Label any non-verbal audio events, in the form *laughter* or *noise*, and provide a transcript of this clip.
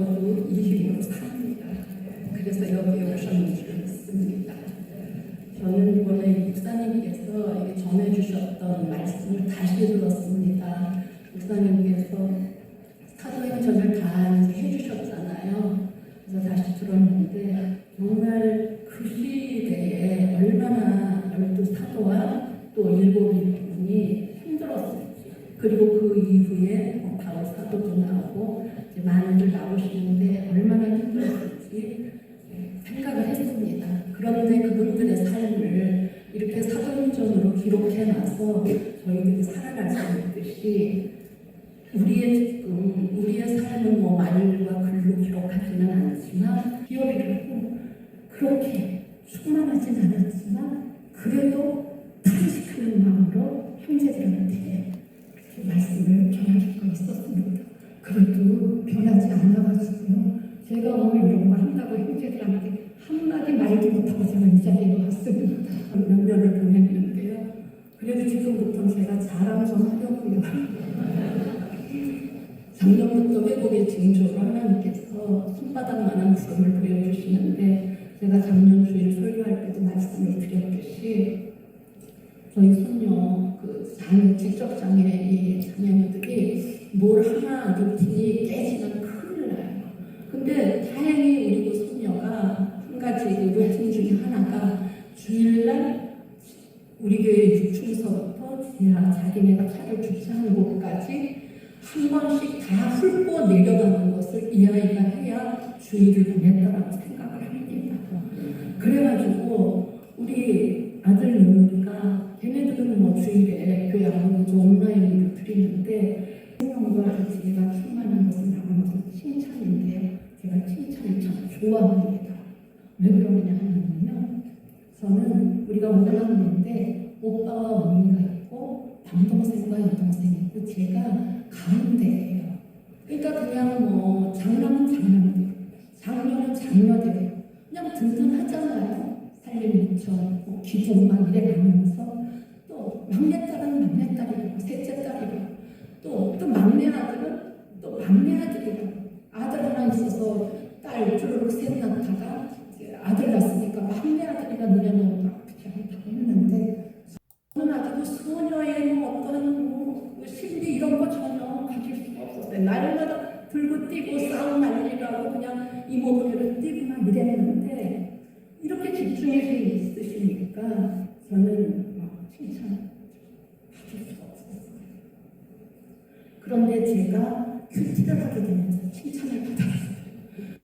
저도 이희로 삽니다. 그래서 여기에 오셨는 줄 믿습니다. 저는 이번에 목사님께서 전해주셨던 말씀을 다시 들었습니다. 목사님께서 사도행전을 다 해주셨잖아요. 그래서 다시 들었는데 정말 그 시대에 얼마나 열두 사도와 또 일곱 일꾼이 힘들었을지 그리고 그 이후에 뭐 바로 사도도 나오고 이제 많이들 나오시는데 얼마나 힘들었을지 생각을 했습니다. 그런데 그분들의 삶을 이렇게 사도행전으로 기록해놔서 저희들이 살아갈 수 있듯이 우리의 지금 우리의 삶은 뭐 말과 글로 기록하지는 않지만 기억이라고 그렇게 충만하진 않았지만 그래도 탄식하는 마음으로 형제들한테 말씀을 전해주고 있었습니다. 그래도 변하지 않아가지고요. 제가 오늘 이런 거 한다고 형제들한테 한마디 말도 못하고 제가 이 자리에 왔습니다. 몇 년을 보냈는데요. 그래도 지금부터 제가 자랑 좀 하려고요. *laughs* 작년부터 회복의 징조로 하나님께서 손바닥만한 모습을 보여주시는데 제가 작년 주일 설교할 때도 말씀을 드렸듯이 저희 손녀 그 장애 지적 장애의 자녀들이 뭘 하나 루틴이 깨지면 큰일 나요. 근데 다행히 우리 그 손녀가 한 가지 그 루틴 중에 하나가 주일날 우리 교회 유충서부터 지하 자기네가 차를 주차한 곳까지 한 번씩 다 훑고 내려가는 것을 이 아이가 해야 주의를 보냈다라고 생각을 합니다. 그래가지고 우리 아들 며느리가 뭐 주일에 교회 안 오고 온라인으로 드리는데 생명과 지혜가 충만한 것은 칭찬인데 제가 칭찬을 참 좋아합니다. 왜 그러냐 하면요. 저는 우리가 오락인데 오빠와 언니가 있고 남동생과 여동생이 있고 제가 가운데예요. 그러니까 그냥 뭐 장남은 장남들, 장녀는 장녀들 그냥 든든하잖아요. 살림 미쳐, 뭐 기둥만 이래 가면서 또 막내 딸은 막내 딸이고 셋째 딸이고 또, 또 막내 아들은 또 막내 아들이고 아들 하나 있어서 딸 쭈르륵 셋 낳다가 아들 낳았으니까 막내 아들이가 눈에 너무 아프지 않다고 했는데 저는 아직 그 소녀의 뭐 어떤 뭐 심리 이런 거 전혀 가질 수가 없었어요. 날마다 들고 뛰고 싸움 난리라고 그냥 이모부리를 뛰고 막 이랬는데 이렇게 집중해서 있으시니까 저는 그런데 제가 큐티를 하게 되면서 칭찬을 받았어요.